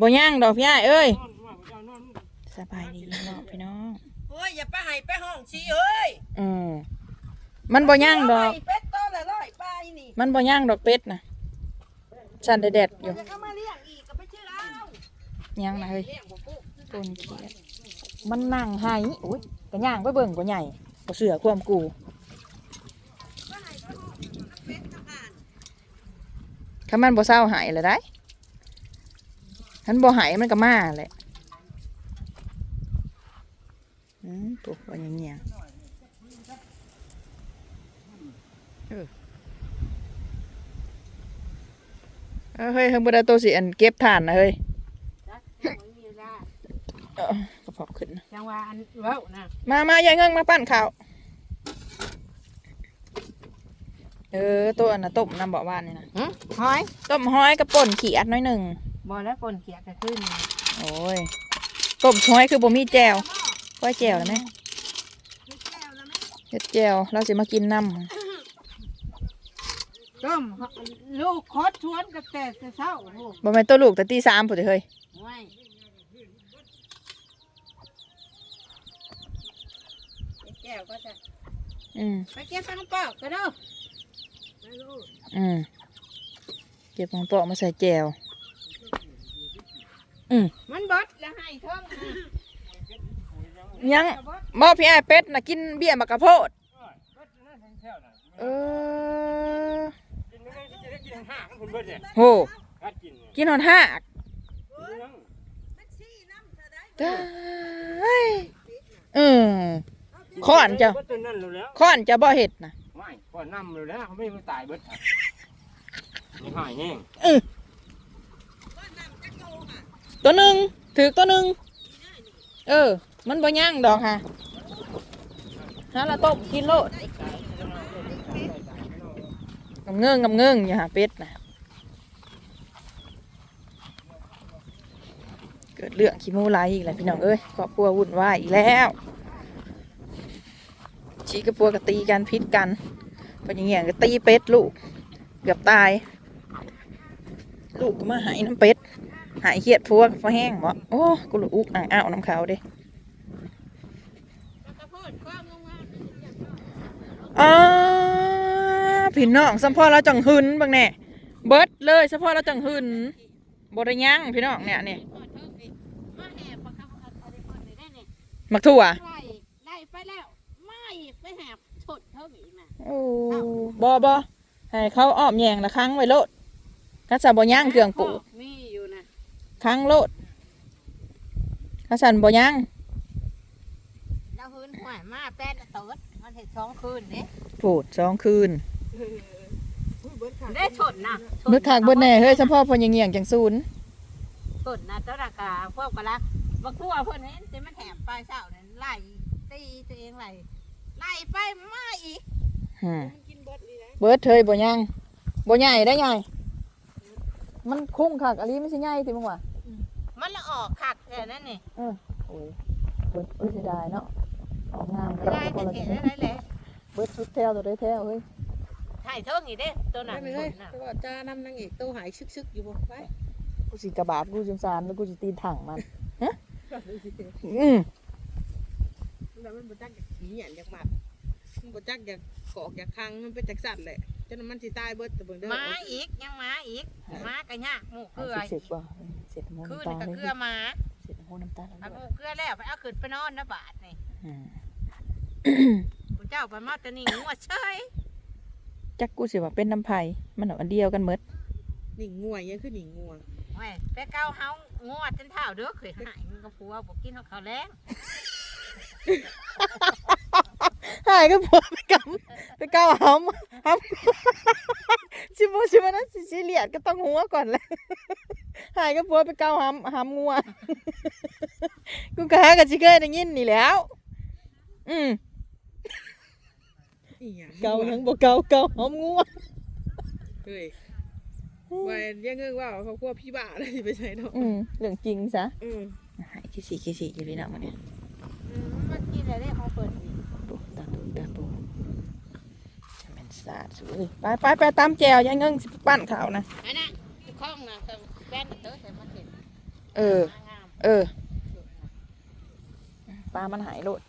บ่ย่างดอกพี่อ้ายเอ้ย สบายดีเนาะพี่น้อง โอ้ยอย่าไปให้ไปห้องชีเอ้ยอืมมันบ่ย่างดอกเาให้เป็ดตัวละร้อยไปนี่มันบ่ย่างดอกเป็ดนะชันแดดๆอยู่จะเข้ามาเลี้ยงอีกก็ไปชื่อเอาย่างนะเฮ้ยเลี้ยงบ่ปุ๊ต้นเขียดมันนั่งให้อุ้ยก็ย่างไปเบิ่งก็ใหญ่ก็เสือความกูเป็ดทำงานถ้ามันบ่เศร้าหายเลยได้ ทันบ่หายมันก็มาแหละอืมตัวว่าอย่างเงี้ยเออเออเฮ้ยเฮ้ยบ่ได้ตัวสิอันเก็บถ่านนะเฮ้ยจักยังบ่มีเวลาเออกระเพาะขึ้นนะจังว่าอันเว้านะมามายายเงิงมาปั้นข้าวเออตัวอันน่ะต้มน้ำบ่อบ้านนี่นะหึหอยต้มห้อยกับป่นขี้อัดน้อยหนึ่ง บ่แล้วคนเขียดก็ขึ้นโอ้ยต้มห้อยคือบ่มีแจวก้อยแจวแล้วไหมเฮ็ดแจวเราสิมากินน้ต้มลูกคดชวนกับแต่แต่เช้าโอ้โหำบ่แม่นตัวลูกแต่ตีสามพุ่นเด้อเฮ้ยไม่แก้วก็จะอืมไปเก็บปังปอกก็เด้อไปลูกอืมเก็บของเปาะมาใส่แจว อืมมันบดแล้วให้เท่องนะยังบดบ่พี่ไอ้ายเป็ดน่ะกินเบี้ยมะกะโพดเออโหกินหอนหักมันชี้น้ำเธอได้ได้เออข้อนจะตัวนั่นรู้แล้วข้อนจะบ่เห็ดนะไม่ก่อนนำรู้แล้วเขาไม่มาตายเบิดครับนี่หายแห้ง ก็น้ำจะโตค่ะ ตัวหนึ่งถือตัวหนึ่งเออ มันบ่ย่างดอกค่ะฮะละต้มกินโลดงำเงื่งงำเงื่งอย่าหาเป็ดนะเกิดเรื่องขี้มูลายอีกแล้วพี่น้องเอ้ยครอบครัววุ่นวายอีกแล้วชี้กับปัวก็ตีกันพิษกันพออย่างเงี้ยก็ตีเป็ดลูกเกือบตาย ลูกก็มาหายน้ำเป็ด หายเครียดพวกพอแห้งบ่โอ้กูหลุดอุกอ่างอ้าวน้ำขาวเด้แล้วก็พูดความลงมาอ่าพี่น้องสัมพ่อเราจังหึนบางแน่เบิดเลยสัมพ่อเราจังหึนบริยังพี่น้องเนี่ยนี่ก่อนเท่าสิมาแหบปากกาอะไรก่อนเลยได้เนี่ยมักถั่วไล่ไล่ไปแล้วไม่ไปแหบฉดเท่าอีกนะโอ้บอบอให้เขาอ้อมแยงละครั้งไว้โลดข้าสันบ่ย่างเครื่องปลูกมีอยู่นะ ครั้งโลดข้าสันบ่ย่างเราหืนหวยมาแป้นเติร์ดมันเห็ดสองคืนเด้โผดสองคืนได้ฉดนะเบิดขากเบิดแน่เฮ้ยสัมพ่อพอยังเงียงจังศูนย์ฉดนะตัวรากาพวกกะลักบักทั่วเพิ่นเห็นแต่มันแหบปลายเช้านั่นไล่ตีตัวเองไล่ไล่ไปมาอีกอืมมันกินเบิดเลยนะเบิดเทยบ่ย่างบ่ใหญ่ได้ใหญ่มันคุ้งคักอันนี้ไม่ใช่ใหญ่ติมึงวะ มันละออกคักแค่นั้นนี่โอ้ยเบิดเบิดเสียดายเนาะออกงามไม่ได้จะเห็นอะไรเลยเบิดชุดแถวตัวได้แถวเฮ้ยถ่ายเท่านี้เด้ตัวนั้นไม่เลยแต่ว่าจ้านำนางเอกตัวหายชึกๆอยู่บ่ไปกูสิกระบาดกูสงสารแล้วกูสิตีนถังมันฮะอืมแล้วมันบ่จักอยากขี้หยันอยากหมัดมันบ่จักอยากกอกอยากคังมันเป็นจักสัตว์แหละจนมันสิตายเบิดแต่เบิ่งเด้อม้าอีกยังม้าอีกม้ากระยากหมูเกลือเสร็จป่ะ เสร็จโมคืนน้ำตากับเลยเกลือม้าเสร็จโมน้ำตาเอาเลหมูยเกลือแล้วไปเอาขึ้นไปนอนนะบาทนี่อืมผู้เจ้าไปมาแตะนี่งัวเฉยจักกูสิว่าเป็นน้ำไผ่มันเอาอันเดียวกันหมดหนิงงวยยังคือหนิงงัวโอ้ยไปเก้าเฮางัวจนเท้าเด้อเคยหายมึงกับผัวบอกกินเขาเขาวแรงหายก็ผัวไปกำไปเก้าหำหำชิโมชิมานะสิชิเลียดก็ต้องหัวก่อนแหละหายก็ผัวไปเก้าหำหำงัวกูกะหากับชิเคยได้ยินนี่แหล้ว อืมอีหยังเกาทั้งบ่เกาเกาหอมงัวเฮ้ยว่ายังเงื้อว่าเขากลัวพี่บ้าเลยสิไปใช้เนาะอืมเรื่องจริงซะอือหายคิสิคิสิอยู่พี่น้องมันเนี่ย อืมมันกินอะไรได้ของเปิดนี่ ปูตาตูตาปูจะเป็น สาดสวยไปไปไปตามแจวยายเงิงสิปั้นข้าวนะอันน่ะข้องนะมาเติมแป้นเตอใส่มาเก็บเอองามเออปลามันหายโลด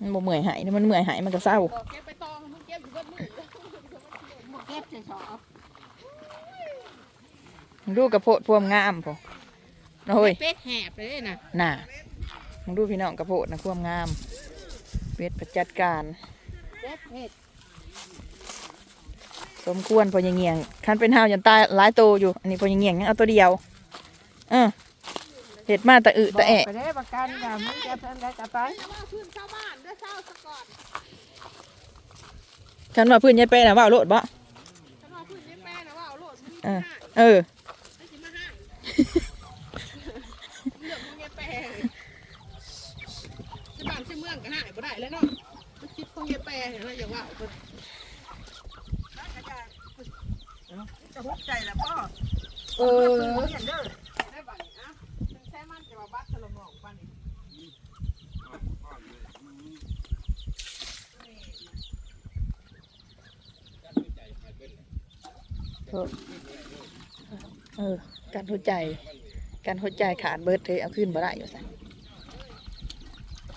มันบ่เมื่อยหายมันเมื่อยหายมันก็เศร้าบอกเก็บไปตองมึงเก็บอยู่เบิดมือบ่เก็บจะสอบมึงดูกระโพดพวมงามพอนะเฮ้ยเป็ดแหบเลยนะน่ะมึงดูพี่น้องกระโพดนะพวมงามเวทประจัดการเป็ดเห็ด สมควรพอยังเงียงคันเป็นห้าวยันตายหลายโตอยู่ อันนี้พอยังเงียงยังเอาตัวเดียวเออเห็ดมาแต่อึบอแต่กแอะไปได้ประกันกับมึงจะเพิ่นได้กับไปจะมาขึ้นชาวบ้านด้วยเช้าสะก่อนฉันว่าพื้นยายเป้นะว่าเอาโลดบ่ฉันว่าขึ้นนี่แม่นะว่าเอาโลดมึงเออให้เออไม่สิมาให้เลือกมึงไงแปรจะบ้านชื่อเมืองก็ให้บ่ได้แล้วเนาะมันคิดคงไงแปรเห็นไหมอย่างว่า ปันนี่เออการหัวใจ การหัวใจขาดเบิดเลยเอาขึ้นบ่ได้อยู่สัน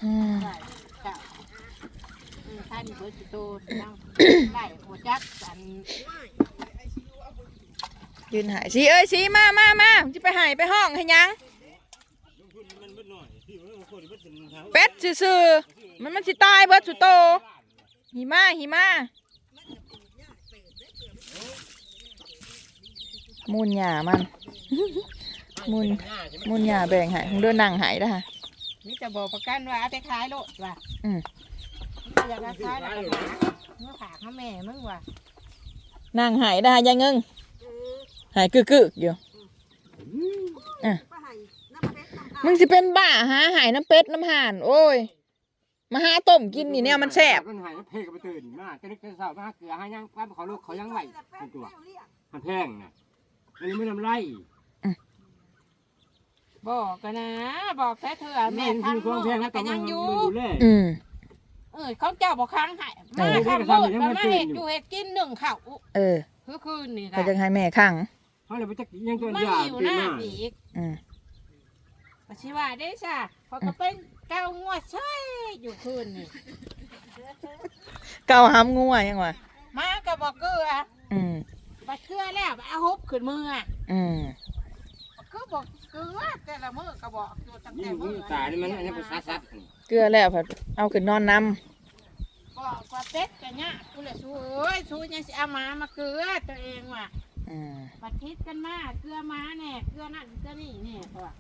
อืมได้จ้ะอืมท่านเบิดสิโตนั่งไล่หัวจักสัน ยืนหายสิเอ้ยสิมามามาจะไปหายไปห้องให้หยังเป็ดซื่อๆมันมันสิตายเบิดสุโตหิมาหิมามูนหญ้ามันมูนมูนหญ้าแบ่งใหายคงเดินนั่งใหายนะฮะนี่จะบอกประกันว่าเอาไปขายโลดว่ะอืมนี่อยากจะขายแล้วก็ฝากเมื่อฝากเขาแม่มึงว่ะนั่งใหายนะฮะยายเงิง หายกึกกึกๆอยู่อะมึงสิเป็นบ้าหาหายน้ำเป็ดน้ำห่าน โอ้ย มาหาต้มกินนี่เนี่ยมันแซ่บมันหายเพกไปตื่นมากจะนึกจะสาวมาเกลือให้ยังป้าเขาลูกเขายังไหวมันตัวมันแพงนะอันนี้ไม่ทำไรบอกกันนะ บอกแต่เธอแม่แม่คือทำควาโลมแพงดนะแล้วก็ก็ยัยังงออยู่ยู่ดูแลอืมเออเขาเจ้าบอกค้างให้เอมาอคำโลดมาเห็ดอยู่เห็ดกินหนึ่งข้าวเออคือคืนนี่ก็นะจะให้แม่ขัง เขาเลยไปจักยังตัวไม่ยาอยู่ตีหน้ามาอีกอืมปชิว่าได้จ้ะพอก็เป็นเก้างวดใช่อยู่คืนนี่เกาห้ำงัวยังวะมาก็บอกเกลืออืมบัดเกลือแล้วเอาฮุบขึ้นมืออะอืมก็บอกเกลือแต่ละมือก็บอกอยู่ตั้งยิ่แต่งมือตานี่มันอันนี้เป็นซัดซัดเกลือแล้วผัดเอาขึ้นนอนน้บอกว่าเป็ดกันเนี่ยกูเลยสู้เอ้ยสู้ยังสิเอาหมามาเกลือตัวเองว่ะำ อืมบัดคิดกันมาเกลือหมาแน่เกลือนั่นเกลือนี่แน่เพราะว่า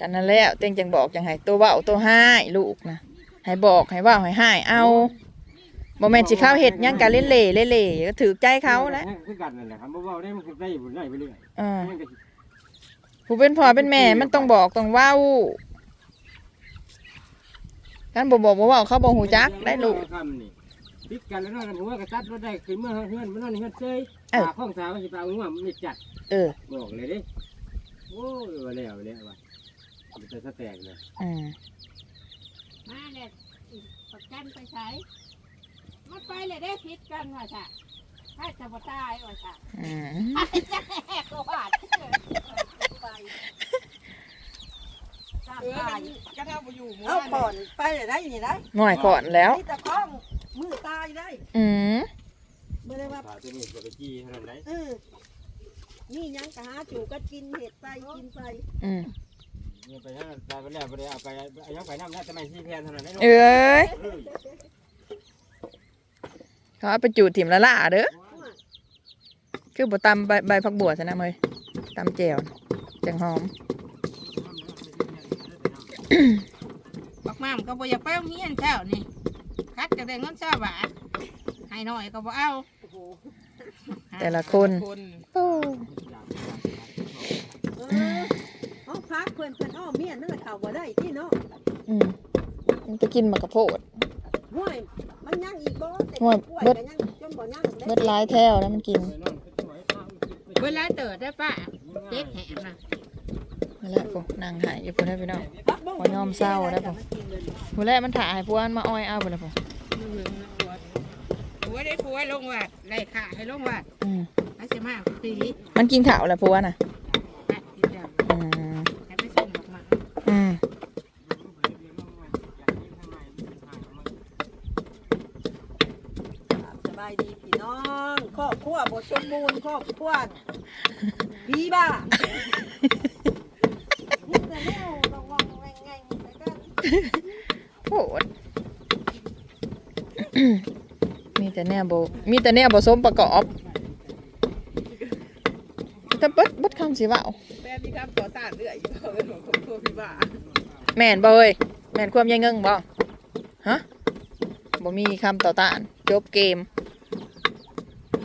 กันนั่นแล้วเต็งจังบอกจังให้ตัวเว้าตัวให้ลูกนะให้บอกให้เว่าให้ให้เอาบ่แม่นสิเข้าเฮ็ดหยังกันเล่นเล่เล่เล่ก็ถือใจเขาแหล้วคือกันนั่นแหละครับบ่เว้าได้มันคือได้บุญได้ไปเรื่อยอ่ามันก็ผู้เป็นพ่อเป็นแม่มันต้องบอกต้องเว้ากันบ่บอกบ่เว้าเขาบ่ฮู้จักได้ลูก คำนี่ ปิดกันแล้วนอนกันหัวกระตัดรถได้ขึ้นเมื่อเฮือนมันนอนเฮือนเซยเออตาข้องสาวมันสิไปเอาหัวมันจัดเออบอกเลยดิโอ้ยว่าแล้วแล้วว่ามันจะสแตกเลยอืมมาเนี่ยประกันไปใช้มันไปเลยได้พิษกันว่าจ้ะให้จะบ่ตายว่าจ้ะอืมให้จะแหกกว่าไปตามเออตายมันกระเท่าไปอยู่หมู่เอาบ้านก่อนไปเลยได้ยังไงได้ง่อยก่อนแล้ว นี่ตะข้อง มือตายได้อืมไม่ได้ว่าตาตัวนี้จะไปจี้เท่านั้นได้เออนี่ยังกะหาจูก็กินเห็ดไปกินไปอืมเนี่ยไปนั่นตายไปแล้วไปเอาไปเอายังไปน้ำได้แต่ไม่ที่แพนเท่านั้นได้เอ้ยเอ้ยเขาเอาไปจูดถิ่มละล่าเด้อคือบ่ตำใบใบผักบัวซะนะเมยตำแจ่วจังหอมบักมามก็บ่อยากไปโรงเรียนเช้านี่ คัดจะได้เงินเช้าบาทให้หน่อยก็บ่เอาแต่ละคน คนโอ้เออห้องพักเพื่อนเพื่อนอ้อมเมียนั่นแหละเขาบ่ได้ที่เนาะอืมมันจะกินมะกะโพด ห้วยมันยังอีกบ่แต่ห้วยกล้วยเบิดก็ยังจนบ่ยังเบิดหลายแถวแล้วมันกินเวลาเติดได้ป้าเจ็ดแหมนะนั่นแหละพวกนางหายอยู่พวกนั้นพี่น้องปักบ้งบ่ยอมเศร้าแล้วผมมันกินเลยผู้แรกมันถ่ายพวกมันมาอ้อยเอาไปแล้วพวกผัว ได้ผัวลงวัดไล่ขาให้ลงวัดอืมอาสิมากปีมันกินข้าวแล้วผัวน่ะแปะกินอย่างอืมแค่ไม่ส่งดอกไม้อืมสบายดีพี่น้องครอบครัวบ่สมบูรณ์ครอบครัวพี่บ้านี่แต่แนวระวังแวงแงงแล้วก็โหดมี แต่แนวโบมีแต่แนวผสมประกอบแต่เบิดเบิดคำสิว่าแม่มีคำต่อต้านเรื่อยอยู่เของครอบครัวพี่บ้าแม่นบ่เอ้ยแม่นความยังเงิงบ่ฮะบ่มีคำต่อต้านจบเกม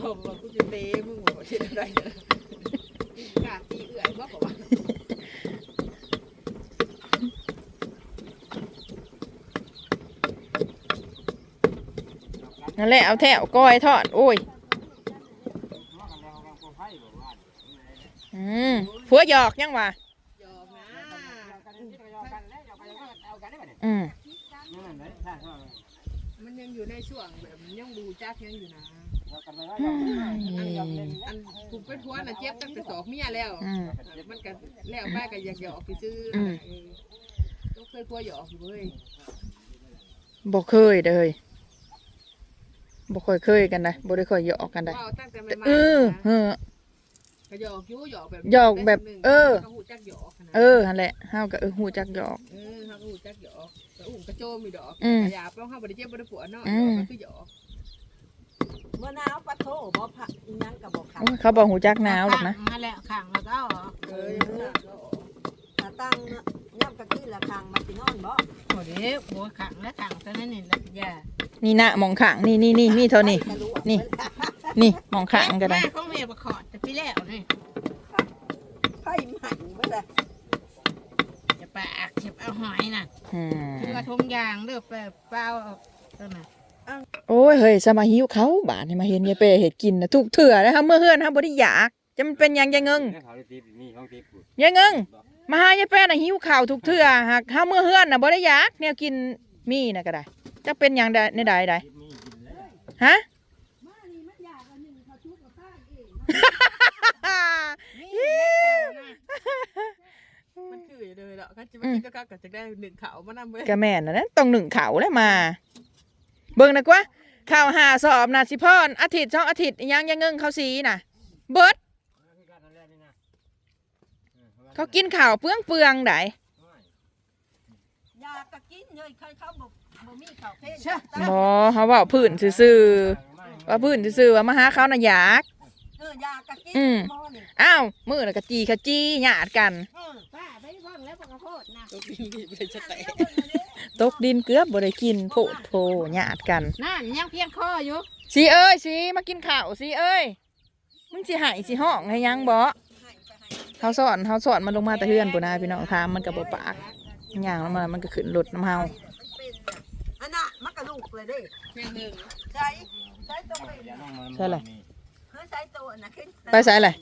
ผมว่ากูจะเตะมึงบอกว่าชื่ไรนกาตีเอื่อยบอกว่า นั่นแหละเอาแถวก้อยทอดโอ้ยอืมผัวหยอกยังวะยอมนะอืมมันยังอยู่ในช่วงแบบยังดูจักยังอยู่นะอืมอันถูกเป็นผัวน่ะเจ็บตั้งแต่สองเมียแล้วอืมมันก็แล้วไปก็อยากหยอกไปซื้ออืมเออต้องเคยผัวหยอกอยู่เว้ยบ่เคยเด้อเฮ้ย บ่ค่อยเคยกันนะบ่ได้ค่อยหยอกกันได้ว้าวตั้งแต่ใหม่เออๆเอนะอก็หยอกอยู่หยอกแบบหยอกแบบเออเขาหูจักหยอกนะเออหั่นแหละเฮาก็เออฮู้จักหยอกเออเขาก็หูจักหยอกแต่อุ้มกระโจมมีดอกอืมกระยาบแล้วเขาบ่ได้เจ็บบ่ได้ปวดเนาะอืมหยอกมันคือหยอกเมื่อหนาวปะโถบ่ผักอีหยังก็บ่ขับโอ้ยเขาบอกฮู้จักหนาวหรอกนะมาแล้วขังแล้วก็เอาออกเออ ตั้งย่ำกะกี้ละคางมาสินอนบ่โอ้เด้หัวขังแล้วขังตอนนั้นนี่ล้วอย่านี่นะมองข้างนี่นี่นี่มีเท่านี้นี่นี่มองข้างก็ได้แม่ของแม่ประคอดแต่พี่แล้วนี่ไผ่หม่เมื่อใดจะปากเจ็บเอาหอยน่ะอืมคือว่าทงยางเด้อเปล่าเปล่าเอาตัวน่ะโอ้ยเฮ้ยสมาหิวเขาบาดนี่มาเห็นยายเป้เห็ดกินนะทุกเถื่อนะครับเมื่อเฮือนครับบ่ได้อยาก จะมันเป็นหยังยายเงิงเขาได้ตีนี่ห้องตีปุ๊บยายเงิงมาหายายเป้น่ะหิวข้าวทุกเถื่อหากถ้าเมื่อเฮือนน่ะบ่ได้อยากแนวกินมีน่ะก็ได้จะเป็นหยังใดในใดใดฮะมันคืออยู่เลยเนาะก็จะมากินก็ก็จะได้หนึ่งเขามานำเว้ยก็แม่นน่ะนะต้องหนึ่งเขาแล้วมา เบิ่งนะกว่าข้าวหาสอบน่ะสิพรอาทิตย์สองอาทิตย์อิหยังยายเงิงเขาสีน่ะ เบิด เขากินข้าวเปลืองเปลืองๆไดยากะกินเลยใครเขาบ่บ่มีข้าวเพลนบ่เขาเว้าพื้นซื่อๆว่าพื้นซื่อๆว่ามาหาเขาน่ะอยากเออยากะกินอืมหม้อนี่อ้าวมื้อน่ะกะจีขจีหยาดกันเออป้าไปฟังแล้วประโคตรนะตัวปีนี้เป็นสเตะตกดินเกือบบ่ได้กินโพดโพหยาดกันนั่นยังเพียงคออยู่สีเอ้ยสีมากินข้าวสีเอ้ยมึงสิใหายสิห้องให้ยังบ่ให้ก็ให้ เฮาสอนเฮาสอนมันลงมาแต่เฮือนปุ่นนะพี่น้องถามมันก็บ่ปากย่างลงมามันก็ขึ้นรถน้ำเฮามันเป็นน่ะอันน่ะมันกระลูกเลยเด้เพียงหนึ่งใช้ใช้ตัวเป็นใช่เลยเฮ้ยใช้ตัวน่ะขึ้นไปใส่เลย